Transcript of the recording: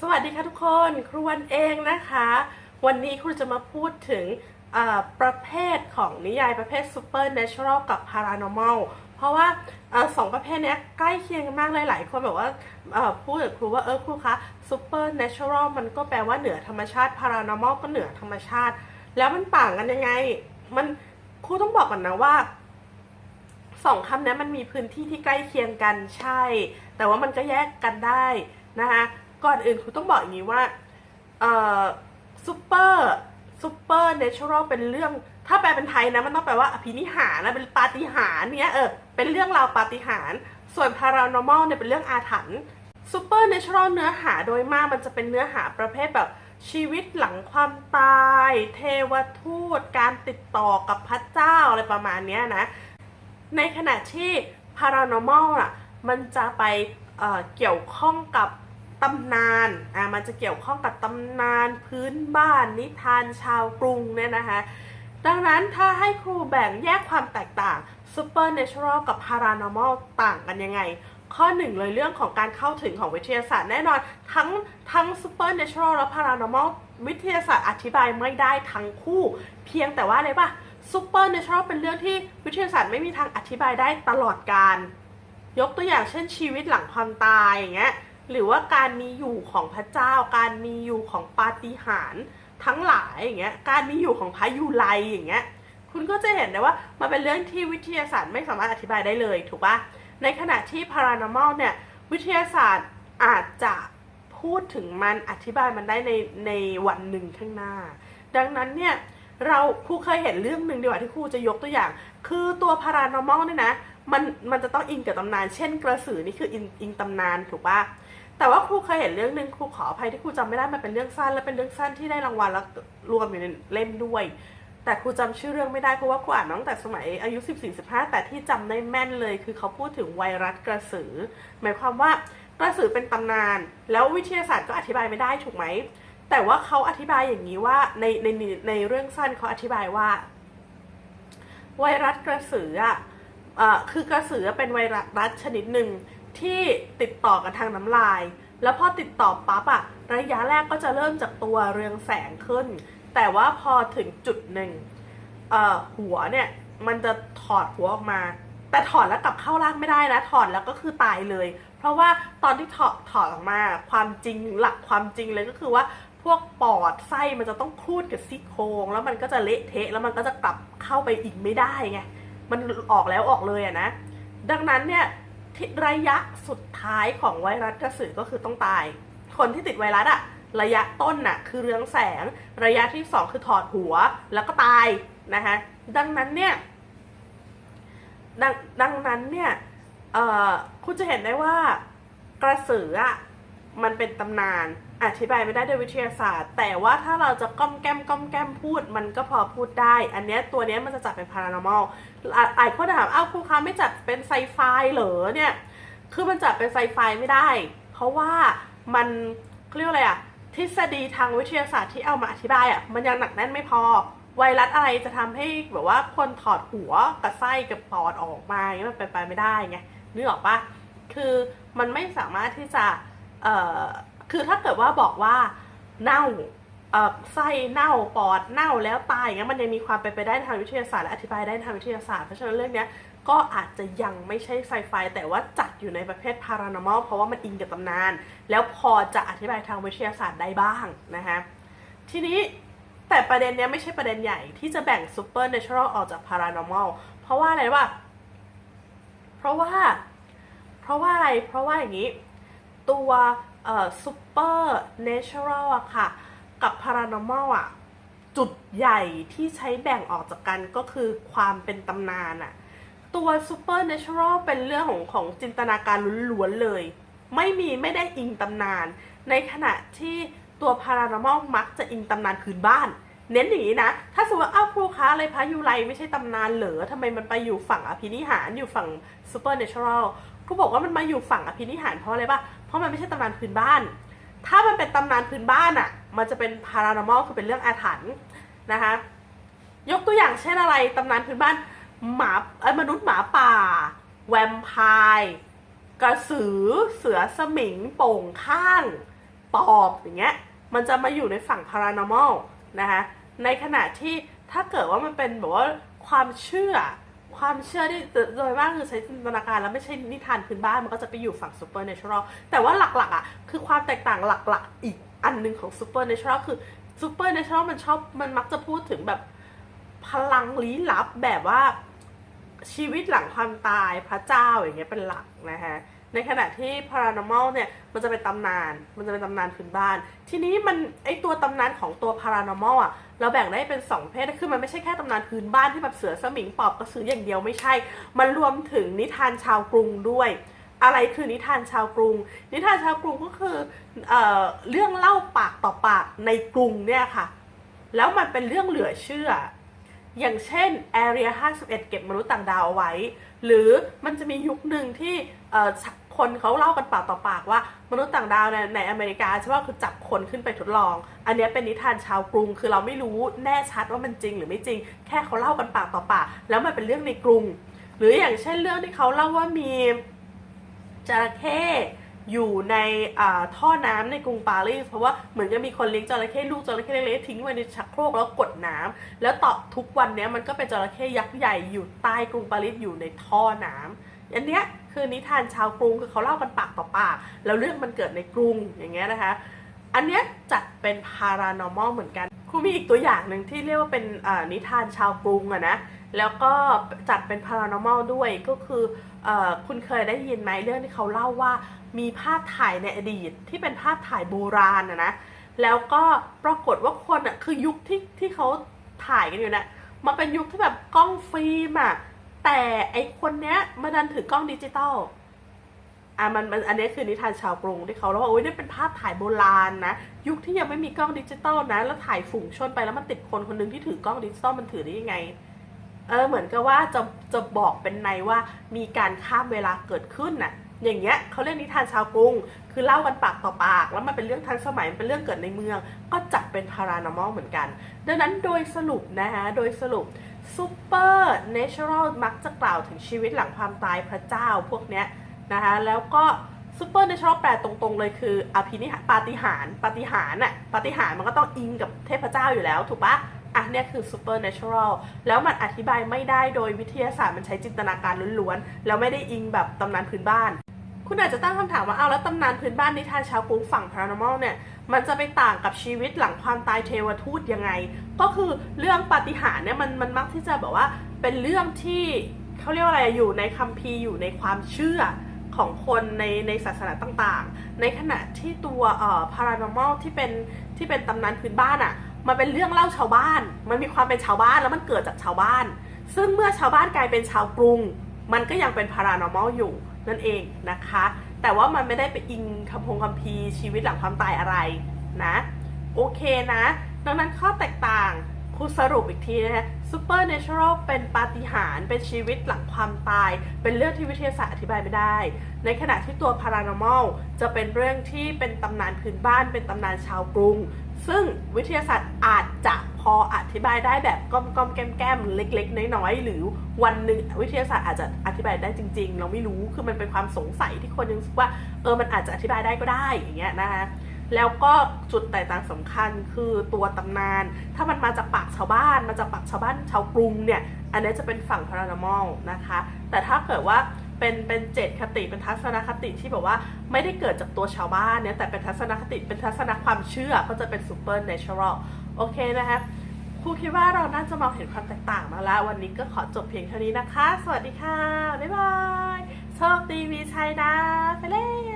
สวัสดีค่ะทุกคนครูวันเองนะคะ วันนี้ครูจะมาพูดถึงประเภทของนิยายประเภท supernatural กับ paranormal เพราะว่าอสองประเภทนี้ใกล้เคียงกันมากเลยหลายคนแบบว่าพูดกับครูว่าเออครูคะ supernatural มันก็แปลว่าเหนือธรรมชาติ paranormal ก็เหนือธรรมชาติ แล้วมันต่างกันยังไง มันครูต้องบอกก่อนนะว่าสองคำนี้มันมีพื้นที่ที่ใกล้เคียงกันใช่ แต่ว่ามันก็แยกกันได้นะคะ ก่อนอื่นครูต้องบอกอย่างนี้ว่าเอ่อซูเปอร์ซูเปอร์เนเชอรัลเป็นเรื่อง ถ้าแปลเป็นไทยนะมันต้องแปลว่าอภินิหารนะเป็นปาฏิหาริย์เนี้ยเออเป็นเรื่องราวปาฏิหาริย์ส่วน paranormal เนี่ยเป็นเรื่องอาถรรพ์ซูเปอร์เนเชอรัลเนื้อหาโดยมากมันจะเป็นเนื้อหาประเภทแบบชีวิตหลังความตาย เทวทูต การติดต่อกับพระเจ้าอะไรประมาณนี้นะ ในขณะที่ paranormal อะ มันจะไปเเกี่ยวข้องกับ ตำนานอ่ามันจะเกี่ยวข้องกับตำนานพื้นบ้านนิทานชาวกรุงเนี่ยนะคะดังนั้นถ้าให้ครูแบ่งแยกความแตกต่าง supernatural กับ paranormal ต่างกันยังไง ข้อหนึ่งเลยเรื่องของการเข้าถึงของวิทยาศาสตร์แน่นอน ทั้งทั้ง supernatural และ paranormal วิทยาศาสตร์อธิบายไม่ได้ทั้งคู่ เพียงแต่ว่าอะไรปะ supernatural เป็นเรื่องที่วิทยาศาสตร์ไม่มีทางอธิบายได้ตลอดการ ยกตัวอย่างเช่นชีวิตหลังความตายอย่างเงี้ย หรือว่าการมีอยู่ของพระเจ้า การมีอยู่ของปาฏิหาริย์ทั้งหลายอย่างเงี้ย การมีอยู่ของพระยุไลอย่างเงี้ย คุณก็จะเห็นได้ว่ามันเป็นเรื่องที่วิทยาศาสตร์ไม่สามารถอธิบายได้เลยถูกปะในขณะที่ paranormal เนี่ยวิทยาศาสตร์อาจจะพูดถึงมันอธิบายมันได้ในในวันหนึ่งข้างหน้า ดังนั้นเนี่ยเราครูเคยเห็นเรื่องหนึ่งดีกว่าที่ครูจะยกตัวอย่าง คือตัว paranormal เนี่ยนะมันมันจะต้องอิงกับตำนาน เช่นกระสือนี่คืออิงอิงตำนานถูกปะ แต่ว่าครูเคยเห็นเรื่องหนึ่งครูขออภัยที่ครูจำไม่ได้มันเป็นเรื่องสั้น และเป็นเรื่องสั้นที่ได้รางวัลแล้วรวมอยู่ในเล่มด้วย แต่ครูจำชื่อเรื่องไม่ได้เพราะว่าครูอ่านตั้งแต่สมัยอายุ 14-15 แต่ที่จำได้แม่นเลย คือเขาพูดถึงไวรัสกระสือ หมายความว่ากระสือเป็นตำนาน แล้ววิทยาศาสตร์ก็อธิบายไม่ได้ถูกไหมแต่ว่าเขาอธิบายอย่างนี้ว่าในในในในเรื่องสั้นเขาอธิบายว่า ไวรัสกระสืออะคือกระสือเป็นไวรัสชนิดหนึ่ง ที่ติดต่อกันทางน้ำลาย แล้วพอติดต่อปั๊บอะระยะแรกก็จะเริ่มจากตัวเรืองแสงขึ้น แต่ว่าพอถึงจุดหนึ่งหัวเนี่ยมันจะถอดหัวออกมา แต่ถอดแล้วกลับเข้าร่างไม่ได้นะ ถอดแล้วก็คือตายเลย เพราะว่าตอนที่ถอดถอดออกมา ความจริงหลักความจริงเลยก็คือว่าพวกปอดไส้มันจะต้องคูดกับซี่โครงแล้วมันก็จะเละเทะแล้วมันก็จะกลับเข้าไปอีกไม่ได้ไงมันออกแล้วออกเลยอะนะ ดังนั้นเนี่ย ระยะสุดท้ายของไวรัสกระสือก็คือต้องตาย คนที่ติดไวรัสอะระยะต้นน่ะคือเรืองแสง ระยะที่สองคือถอดหัวแล้วก็ตายนะคะดังนั้นเนี่ยดังดังนั้นเนี่ยเออคุณจะเห็นได้ว่ากระสืออะ มันเป็นตำนานอธิบายไม่ได้ด้วยวิทยาศาสตร์ แต่ว่าถ้าเราจะก้อมแก้มก้อมแก้มพูด มันก็พอพูดได้ อันเนี้ยตัวเนี้ยมันจะจัดเป็น paranormal อะหลายคนถามอ้าวครูคะไม่จัดเป็นไซไฟเหรอเนี่ยคือมันจัดเป็นไซไฟไม่ได้ เพราะว่ามันเรียกอะไรอะทฤษฎีทางวิทยาศาสตร์ที่เอามาอธิบายอะมันยังหนักแน่นไม่พอ ไวรัสอะไรจะทำให้แบบว่าคนถอดหัวกับไส้กับปอดออกมาอย่างเงี้ยมันเป็นไปไม่ได้ไงนึกออกปะคือมันไม่สามารถที่จะ คือถ้าเกิดว่าบอกว่าเน่าไส้เน่าปอดเน่าแล้วตายอย่างเงี้ยมันยังมีความเป็นไปได้ทางวิทยาศาสตร์และอธิบายได้ทางวิทยาศาสตร์เพราะฉะนั้นเรื่องเนี้ยก็อาจจะยังไม่ใช่ไซไฟแต่ว่าจัดอยู่ในประเภท paranormal เพราะว่ามันอิงกับตำนาน แล้วพอจะอธิบายทางวิทยาศาสตร์ได้บ้างนะคะทีนี้แต่ประเด็นเนี้ยไม่ใช่ประเด็นใหญ่ที่จะแบ่ง supernatural ออกจาก paranormal เพราะว่าอะไรวะเพราะว่า เพราะว่าอะไรเพราะว่าอย่างนี้ ตัวเอ่อ supernatural อะค่ะ กับ paranormal อะจุดใหญ่ที่ใช้แบ่งออกจากกันก็คือความเป็นตำนานอะตัว supernatural เป็นเรื่องของของจินตนาการล้วนๆเลย ไม่มีไม่ได้อิงตำนาน ในขณะที่ตัว paranormal มักจะอิงตำนานพื้นบ้าน เน้นอย่างนี้นะ ถ้าสมมติว่าอ้าวครูคะอะไรพระยูไรไม่ใช่ตำนานเหรอทำไมมันไปอยู่ฝั่งอภินิหารอยู่ฝั่ง supernatural ครูบอกว่ามันมาอยู่ฝั่งอภินิหารเพราะอะไรปะ ราะมันไม่ใช่ตำนานพื้นบ้าน ถ้ามันเป็นตำนานพื้นบ้านอะมันจะเป็น paranormal คือเป็นเรื่องอาถรรพ์นะคะ ยกตัวอย่างเช่นอะไรตำนานพื้นบ้านหมาเอ้มนุษย์หมาป่า แวมไพร์กระสือเสือสมิงโป่งข้างปปอบอย่างเงี้ยมันจะมาอยู่ในฝั่ง paranormal นะคะในขณะที่ถ้าเกิดว่ามันเป็นแบบว่าความเชื่อ ความเชื่อที่โดยมากคือใช้จินตนาการแล้วไม่ใช่นิทานพื้นบ้านมันก็จะไปอยู่ฝั่งซูเปอร์เนเชอรัลแต่ว่าหลักๆอะคือความแตกต่างหลักๆ อีกอันหนึ่งของซูเปอร์เนเชอรัลคือซูเปอร์เนเชอรัลมันชอบมันมักจะพูดถึงแบบพลังลี้ลับแบบว่าชีวิตหลังความตายพระเจ้าอย่างเงี้ยเป็นหลักนะฮะ ในขณะที่ paranormal เนี่ยมันจะเป็นตำนาน มันจะเป็นตำนานพื้นบ้าน ทีนี้มันไอตัวตำนานของตัว paranormal อะเราแบ่งได้เป็นสองประเภทคือมันไม่ใช่แค่ตำนานพื้นบ้านที่แบบเสือสมิงปอบกระสืออย่างเดียวไม่ใช่ มันรวมถึงนิทานชาวกรุงด้วยอะไรคือนิทานชาวกรุง นิทานชาวกรุงก็คือเอ่อเรื่องเล่าปากต่อปากในกรุงเนี่ยค่ะ แล้วมันเป็นเรื่องเหลือเชื่อ อย่างเช่น Area 51 เก็บมนุษย์ต่างดาวเอาไว้ หรือมันจะมียุคหนึ่งที่เอ่อ คนเขาเล่ากันปากต่อปากว่ามนุษย์ต่างดาวในในอเมริกาใช่ว่าคือจับคนขึ้นไปทดลอง อันนี้เป็นนิทานชาวกรุง คือเราไม่รู้แน่ชัดว่ามันจริงหรือไม่จริง แค่เขาเล่ากันปากต่อปาก แล้วมันเป็นเรื่องในกรุง หรืออย่างเช่นเรื่องที่เขาเล่าว่ามีจระเข้อยู่ในอ่าท่อน้ำในกรุงปารีสเพราะว่าเหมือนจะมีคนเลี้ยงจระเข้ลูกจระเข้เล็กๆทิ้งไว้ในชักโครกแล้วกดน้ำแล้วต่อทุกวันเนี้ยมันก็เป็นจระเข้ยักษ์ใหญ่อยู่ใต้กรุงปารีสอยู่ในท่อน้ำ อันเนี้ยคือนิทานชาวกรุงคือเขาเล่ากันปากต่อปาก แล้วเรื่องมันเกิดในกรุงอย่างเงี้ยนะคะ อันเนี้ยจัดเป็น paranormal เหมือนกัน ครูมีอีกตัวอย่างหนึ่งที่เรียกว่าเป็นนิทานชาวกรุงอะนะแล้วก็จัดเป็น paranormal ด้วยก็คืออคุณเคยได้ยินไหมเรื่องที่เขาเล่าว่ามีภาพถ่ายในอดีตที่เป็นภาพถ่ายโบราณอะนะแล้วก็ปรากฏว่าคนอะคือยุคที่ที่เขาถ่ายกันอยู่เนะี่ยมันเป็นยุคที่แบบกล้องฟิล์มอะ แต่ไอคนเนี้ยมาดันถือกล้องดิจิตอลอะมันมันอันนี้คือนิทานชาวกรุงที่เขาเล่าว่าโอ้ยนี่เป็นภาพถ่ายโบราณนะ ยุคที่ยังไม่มีกล้องดิจิตอลนะ แล้วถ่ายฝูงชนไปแล้วมันติดคนคนหนึ่งที่ถือกล้องดิจิตอลมันถือได้ยังไง เออเหมือนกับว่าจะจะบอกเป็นในว่ามีการข้ามเวลาเกิดขึ้นน่ะ อย่างเงี้ยเขาเรียกนิทานชาวกรุง คือเล่ากันปากต่อปาก แล้วมันเป็นเรื่องทันสมัยมันเป็นเรื่องเกิดในเมือง ก็จัดเป็น paranormal เหมือนกัน ดังนั้นโดยสรุปนะคะโดยสรุป super natural มักจะกล่าวถึงชีวิตหลังความตายพระเจ้าพวกเนี้ยนะคะแล้วก็ซูเปอร์เนเชอรัลแปลตรงๆเลยคืออภินิหารปาฏิหารปาฏิหารน่ะปาฏิหารมันก็ต้องอิงกับเทพเจ้าอยู่แล้วถูกปะอะเนี่ยคือซูเปอร์เนเชอรัลแล้วมันอธิบายไม่ได้โดยวิทยาศาสตร์มันใช้จินตนาการล้วนๆ แล้วไม่ได้อิงแบบตำนานพื้นบ้าน คุณอาจจะตั้งคำถามว่าเอาแล้วตำนานพื้นบ้านนิทานชาวกรุงฝั่ง paranormal เนี่ยมันจะไปต่างกับชีวิตหลังความตายเทวทูตยังไง ก็คือเรื่องปาฏิหาริย์เนี่ยมันมันมักที่จะแบบว่าเป็นเรื่องที่เขาเรียกว่าอะไรอยู่ในคัมภีร์อยู่ในความเชื่อของคนในในศาสนาต่างๆ ในขณะที่ตัวเอ่อ paranormal ที่เป็นที่เป็นตำนานพื้นบ้านอะ่ะมันเป็นเรื่องเล่าชาวบ้าน มันมีความเป็นชาวบ้านแล้วมันเกิดจากชาวบ้าน ซึ่งเมื่อชาวบ้านกลายเป็นชาวกรุง มันก็ยังเป็น paranormal อยู่ นั่นเองนะคะ แต่ว่ามันไม่ได้ไปอิงคำพงคำพีชีวิตหลังความตายอะไรนะ โอเคนะ ดังนั้นข้อแตกต่างครูสรุปอีกทีนะฮะ supernatural เป็นปาฏิหาริย์เป็นชีวิตหลังความตาย เป็นเรื่องที่วิทยาศาสตร์อธิบายไม่ได้ ในขณะที่ตัว paranormal จะเป็นเรื่องที่เป็นตำนานพื้นบ้าน เป็นตำนานชาวกรุง ซึ่งวิทยาศาสตร์อาจจะ ออธิบายได้แบบก้อมๆแก้มๆเล็ก ๆ น้อยๆหรือวันหนึ่งวิทยาศาสตร์อาจจะอธิบายได้จริง ๆ เราไม่รู้คือมันเป็นความสงสัยที่คนยังรู้สึกว่าเออมันอาจจะอธิบายได้ก็ได้อย่างเงี้ยนะคะแล้วก็จุดแตกต่างสำคัญคือตัวตำนาน ถ้ามันมาจากปากชาวบ้าน มาจากปากชาวบ้านชาวกรุงเนี่ย อันนี้จะเป็นฝั่ง paranormal นะคะ แต่ถ้าเกิดว่าเป็นเป็นเจตคติเป็นทัศนคติที่แบบว่าไม่ได้เกิดจากตัวชาวบ้านเนี่ยแต่เป็นทัศนคติเป็นทัศนความเชื่อก็จะเป็น supernatural โอเคนะครับครูคิดว่าเราน่าจะมองเห็นความแตกต่างมาแล้ว วันนี้ก็ขอจบเพียงเท่านี้นะคะ สวัสดีค่ะ บ๊ายบาย โชคดีมีชัยนะ ไปเล่น